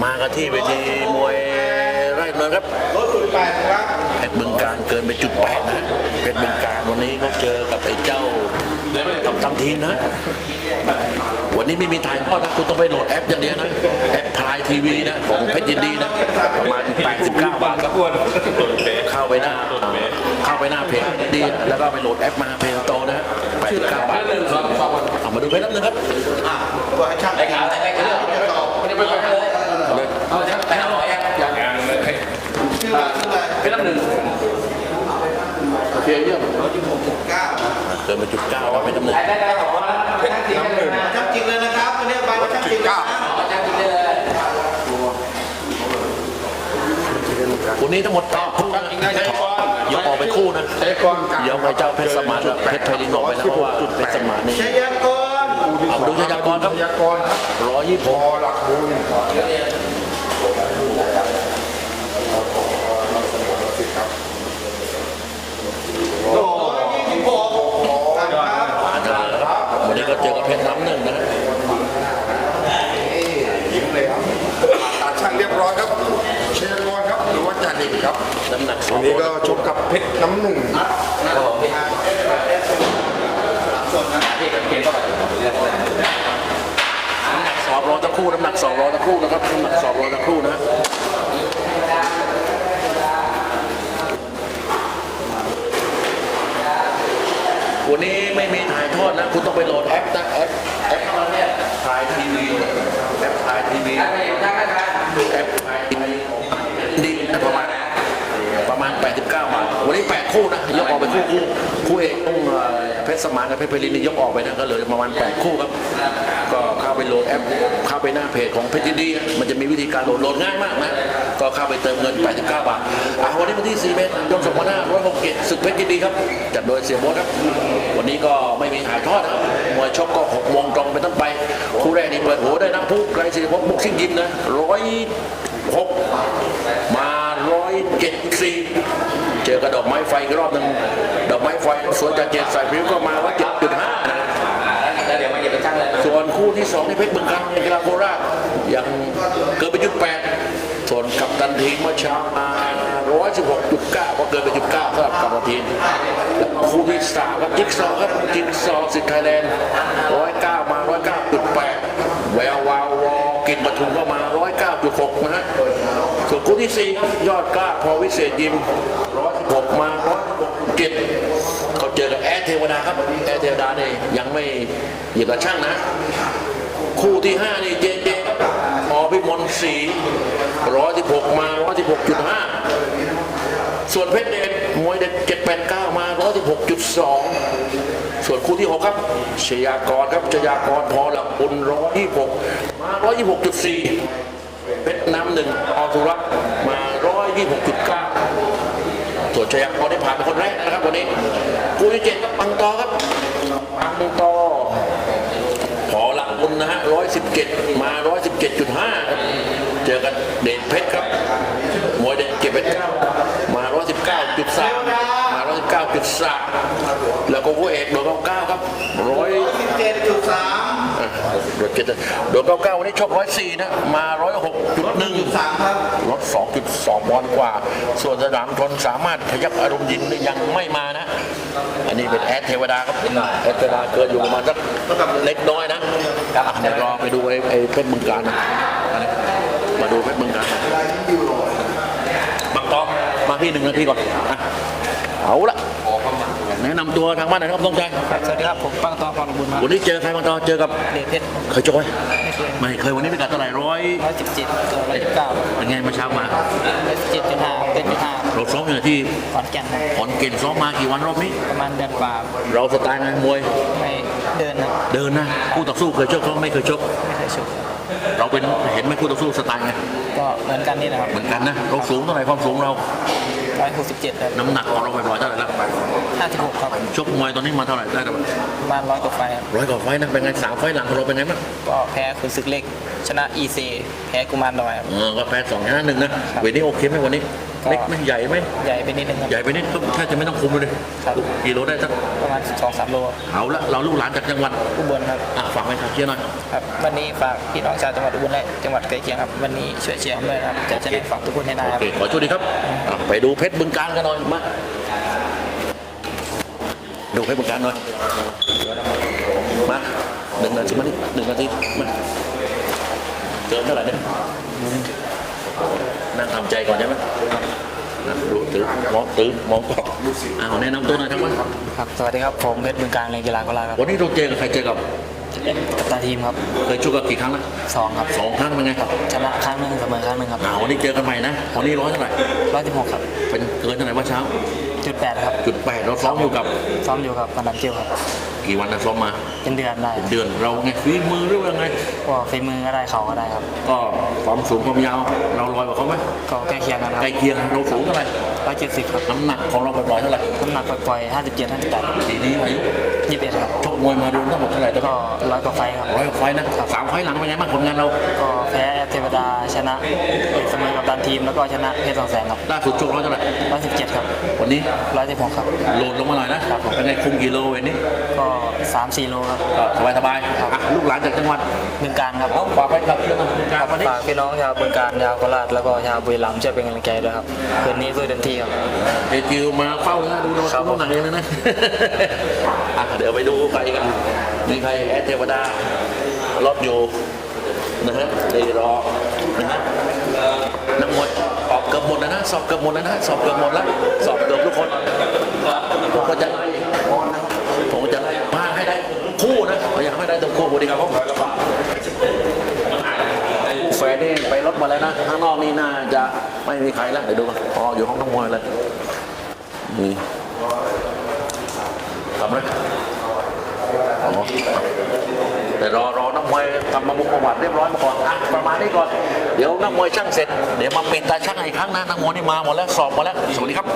มากันที่เวทีมวยไร่เนินครับรถสุดแปดครับเพชรบึงการเกินไปจุดแปดนะเพชรบึงการวันนี้เขาเจอกับไอ้เจ้าทำทำทีมนะ วันนี้ไม่มีถ่ายทอดนะคุณต้องไปโหลดแอปอย่างเดียวนะ แอปพลายทีวีนะ ของเพชรยินดีนะ ประมาณ 89 บาทครับเข้าไปหน้าเข้าไปหน้าเพจดีนะแล้วก็ไปโหลดแอปมาเพจโตนะ89บาทเอามาดูเพจน้ำหนึ่งครับตัวให้ช่างไอ้ขาไอ้ขาจะตอบเลยเอาจะไปเอาหน่อยยัง ชื่ออะไรชื่ออะไร เป็นลำหนึ่ง โอเคเยี่ยมเก้าเกินไปจุดเก้าครับเพจน้ำหนึ่งได้ได้ได้ของว่าเป็นทั้งทีมเลยนะช่างจริงเลยนะครับวันนี้ใบว่าช่างจริงนะเอาจากทีมเลยวันนี้ทั้งหมดต่อคู่นะยกออกไปคู่นะเดี๋ยวไปเจ้าเพชรสมานกับเพชรไพลินออกไปแล้วเพราะว่าเพชรสมานนี่ชัยกรเอามาดูชยากรครับยากรครับร้อยยี่สิบพอหลักบุญ โอ้ยยี่สิบหกครับ วันนี้ก็เจอกับเพชรน้ำหนึ่งนะ ยิ้มเลยครับผ่านตาช่างเรียบร้อยครับ เชยากรครับหรือว่าจ่าหนึ่งครับ น้ำหนักสอ วันนี้ก็ชกกับเพชรน้ำหนึ่งสอบร้อยตะคู่น้ำหนักสองร้อยตะคู่นะครับน้ำหนักสองร้อยตะคู่นะวันนี้ไม่มีถ่ายทอดนะ คุณต้องไปโหลดแอปนะแอปแอปอะไรเนี่ยถ่ายทีวีแอปถ่ายทีวีด้ไหมได้ไหมได้แอปถ่ายทีวีดีนะประมาณประมาณ 89 บาท วันนี้8คู่นะยกออกไปคู่คู่คู่เอกต้องเพชรสมานกับเพชรไพลินนี่ยกออกไปนะก็เหลือประมาณ8คู่ครับก็เข้าไปโหลดแอปเข้าไปหน้าเพจของเพชรยินดีมันจะมีวิธีการโหลดโหลดง่ายมากนะก็เข้าไปเติมเงิน 89 บาทอะวันนี้วันที่ 4 เมษายน2567ศึกเพชรยินดีครับจัดโดยเสียโบ๊ทครับ วันนี้ก็ไม่มีถ่ายทอดนะมวยชกก็6โมงตรงไปนต้นไป คู่แรกนี่เปิดหัวได้วยน้ำพุไกรศิริพงศ์บุกซิ่งยิมนะร้อยหกมา ร้อยเจ็ดสี่เจอกับดอกไม้ไฟอีกรอบหนึ่งดอกไม้ไฟสวนจากเจ็ดสายพริ้วก็มาว่าเจ็ดจุดห้านะแล้วเดี๋ยวมาเหยียบเป็นช่างเลยส่วนคู่ที่สองที่เพชรบึงการกีฬาโคราชยังเกินไปจุดแปดส่วนกัปตันทีมเมื่อเช้ามาร้อยสิบหกจุดเก้าก็เกินไปจุดเก้าสำหรับกัปตันทีมแล้วคู่ที่สามครับจิ๊กซอว์ครับจิ๊กซอว์สิทธิ์ไทยแลนด์ร้อยเก้ามาร้อยเก้าจุดแปดแวววาววอกินปทุมก็มา ที่สี่ครับยอดกล้าพอวิเศษยิมร้อยสิบหกมาร้อยเจ็ดเขาเจอกับแอดเทวดาครับแอดเทวดาเนี่ยยังไม่เหยียบกระช่างนะ คู่ที่ห้านี่เจเจพอพิมลศรีร้อยสิบหกมาร้อยสิบหกจุดห้าส่วนเพชรเดชมวยเด็ดเจ็ดแปดเก้ามาร้อยสิบหกจุดสองส่วนคู่ที่หกครับชยากรครับชยากรพอหลับบุญร้อยยี่หกมาร้อยยี่หกจุดสี่ เพชรน้ำหนึ่งออสุรักมาร้อยยี่หกจุดเก้าส่วนชยากรได้ผ่านเป็นคนแรกนะครับวันนี้คู่ที่เจ็ดครับปังตอครับปังตอพอหลักบุญนะฮะร้อยสิบเจ็ดมาร้อยสิบเจ็ดจุดห้าเจอกันเด่นเพชรครับมวยเด่นเก็บเพชรมาร้อยสิบเก้าจุดสามมาร้อยสิบเก้าจุดสาม แล้วก็คู่เอกโดนเก้าเก้าครับร้อยสิบเจ็ดจุดสามโดนเจ็ดโดนเก้าเก้าวันนี้ชกร้อยสี่นะมาร้อยหกจุดหนึ่งจุดสามครับลด2.2ปอนด์กว่า ส่วนสนามทนสามารถขยับอารมณ์ยินยังไม่มานะ อันนี้เป็นแอดเทวดาครับแอดเทวดาเกิดอยู่ประมาณสักเล็กน้อยนะอะเดี๋ยวรอไปดูไอ้ไอ้เพชรบึงการนะอันนี้มาดูเพชรบึงการนะบังตอมาพี่หนึ่งนาทีก่อนอะเอาละ แนะนำตัวทางบ้านหน่อยครับต้องใจสวัสดีครับผมปังตอพรบุญมาวันนี้เจอใครบังตอเจอกับเดชเพชรเคยชกไหมไม่เคยไม่เคยวันนี้เป็นการเท่าไหร่ร้อยร้อยสิบเจ็ดตัวร้อยสิบเก้าเป็นไงเมาเช้ามาร้อยสิบเจ็ดจุดห้าเป็นจุดห้าเราซ้อมอยู่ที่ขอนแก่นขอนเก่นซ้อมมากี่วันรอบนี้ประมาณเดือนกว่าเราสไตล์ไงมวยไม่เดินนะเดินนะคู่ต่อสู้เคยชกเขาไม่เคยชกไม่เคยชกเราเป็นเห็นไหมคู่ต่อสู้สไตล์ไงก็เหมือนกันนี่แหละครับเหมือนกันนะเราสูงเท่าไหร่ความสูงเรา ร้อยหกสิบเจ็ดครับน้ำหนักของเราบ่อยๆเท่าไหร่แล้วห้าสิบหกครับชกมวยตอนนี้มาเท่าไหร่ได้แล้วประมาณร้อยกว่าไฟครับร้อยกว่าไฟต์นะเป็นไงสามไฟต์หลังของเราเป็นไงบ้างก็แพ้คุณซึกเล็ก ชนะอีเซแพ้กุมารดอยครับเออก็แพ้สองชนะหนึ่งนะเวทนี้โอเคไหมวันนี้ เล็กไหมใหญ่ไหมใหญ่ไปนิดนึงครับ ใหญ่ไปนิดก็แทบจะไม่ต้องคุมเลยครับกิโลได้สักประมาณสองสามโลเอาละเราลูกหลานจากจังหวัดอุบลครับอะฝากไปทางเชียร์หน่อยครับวันนี้ฝากพี่น้องชาวจังหวัดอุบลและจังหวัดใกล้เคียงครับวันนี้ช่วยเชียร์ผมด้วยนะครับจะจะได้ฝากทุกคนให้ได้โอครับเคขอโชคดีครับอะไปดูเพชรบึงการกันหน่อยมาดูเพชรบึงการหน่อยมาหนึ่งนาทีมาดิหนึ่งนาทีมาเกินเท่าไหร่เนี่ย นั่งทำใจก่อนใช่ไหมนะดูถือมองถือมองกล้องอ้าวแนะนำตัวหน่อยครับว่าครับ สวัสดีครับ ผมเพชรบึงการเรียนกีฬาโคราครับวันนี้เราเจอกับใครเจอกับกัปตันทีมครับ เคยชกกันกี่ครั้งนะสองครับสองครั้งเป็นไงครับชนะครั้งหนึ่งเสมอครั้งหนึ่งครับอ้าวันนี้เจอกันใหม่นะวันนี้ร้อยเท่าไหร่ร้อยสิบหกครับเป็นเกินเท่าไหร่เมื่อเช้า จุดแปดครับจุดแปดเราซ้อมอยู่กับซ้อมอยู่กับกันดันเกียวครับ กี่วันนะซ้อมมาเป็นเดือนได้ครับเดือนเราไงฝีมือหรือว่าไงก็ฝีมือก็ได้เข่าก็ได้ครับ ก็ความสูงความยาวเราลอยกว่าเขาไหมก็ใกล้เคียงกันครัใกล้เคียงเราสูงเท่าไหร่ร้อยเจ็ดสิบครับน้ำหนักของเราปล่อยๆเท่าไหร่น้ำหนักปล่อยๆห้าสิบเจ็ดห้าสิบแปดทีนี้อายุยี่สิบเอ็ดครับชกมวยมาดูทั้งหมดเท่าไหร่ตอนก็นี้ร้อยกว่าไฟท์ครับร้อยกว่าไฟต์นะสามไฟต์หลังเป็นไงบ้างผลงานเราก็แพ้เทว ดาชนะเสมอกับตันทีมแล้วก็ชนะเพชรสองแสงครับล่าสุดชกร้อยเท่าไหร่ร้อยสิบเจ็ดครับ วันนี้ร้อยสิบหกครับโหลดลงมาหน่อยนะครับผมเป็นไงคุมกิโลเวนนี้ ก็สามสี่โลครับก็สบายๆอะลูกหลานจากจังหวัดบึงการครับเอาฝากไปกับเรื่องการวันนี้ฝากพี่น้องชาวบึงการชาวโคราชแล้วก็ชาวบุรีรัมย์ช่วยเป็นกำลังใจด้วยครับคืนนี้สู้เต็มที่ครับเดจิวมาเฝ้านะดูโดนครับน้ำหนักเองเลยนะอะเดี๋ยวไปดูใครกันมีใครแอดเทวดารอบอยู่ นะฮะเดี๋ยรอนะฮะนักมวยสอบเกือบหมดแล้วนะสอบเกือบหมดแล้วนะสอบเกือบหมดแล้วสอบเกือบทุกคนผมก็จะไล่ผมก็จะไล่มาให้ได้คู่นะอยากให้ได้ตัวคู่สวัสดีครับผมแฟนนี่ไปรถมาแล้วนะข้างนอกนี่น่าจะไม่มีใครแล้วเดี๋ยวดูกันอ๋ออยู่ห้องนักมวยเลยนี่ทำเลยอ๋อ แต่รอรอนักมวยทำมาบุกประวัติเรียบร้อยมาก่อนอะประมาณนี้ก่อน เดี๋ยวนักมวยช่างเสร็จ เดี๋ยวมาปิดตาช่างอีกครั้งนะนักมวยนี่มาหมดแล้วสอบหมดแล้วสวัสดีครับ